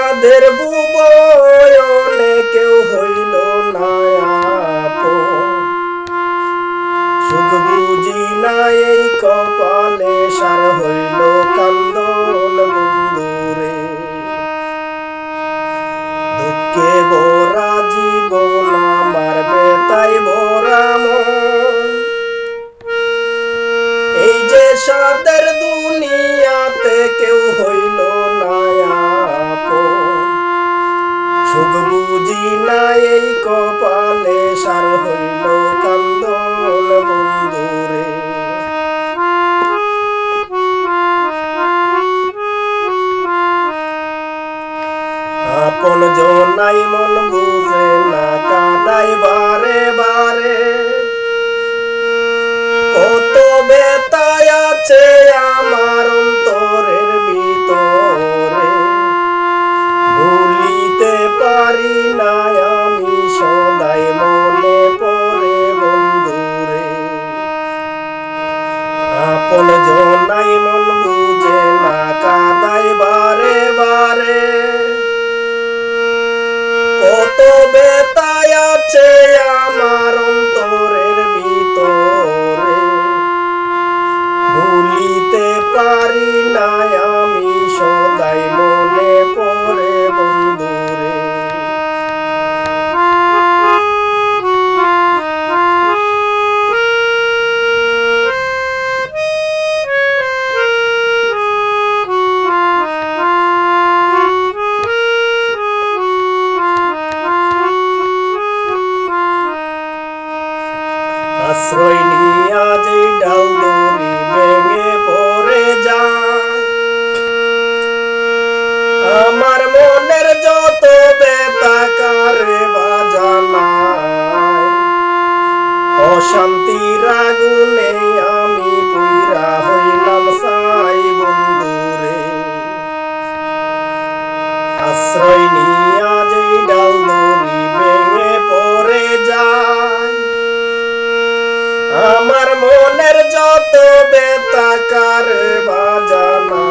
সাদের বুবয়নে কেউ হইল না। সুখ বুঝি না এই কপালে সার হইল কান্দন বুঝি না এই কপালে সার হইল কান্দন বন্ধুরে। আপন জনাই মন বুঝে না কাদাই বারে বারে। জনাই মন বুঝে না কাদাই বারে বারে। কত বেতায় আছে আশ্রয় নিয়া যে ভেঙে পড়ে আমার মনের যত বেতা কারে বাজানায়, অশান্তির আমি পুইরা হইলাম সাই বন্ধুরে। আশ্রয় নিয়া আমার মনের যত বেতাকার বাজানাই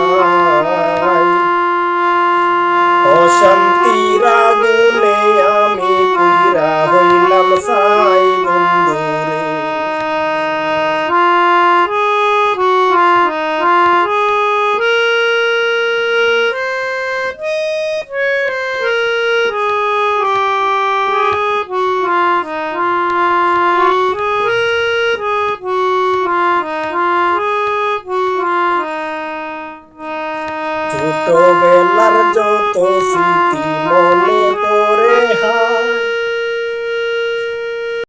ছোটবেলার যত স্মৃতি মনে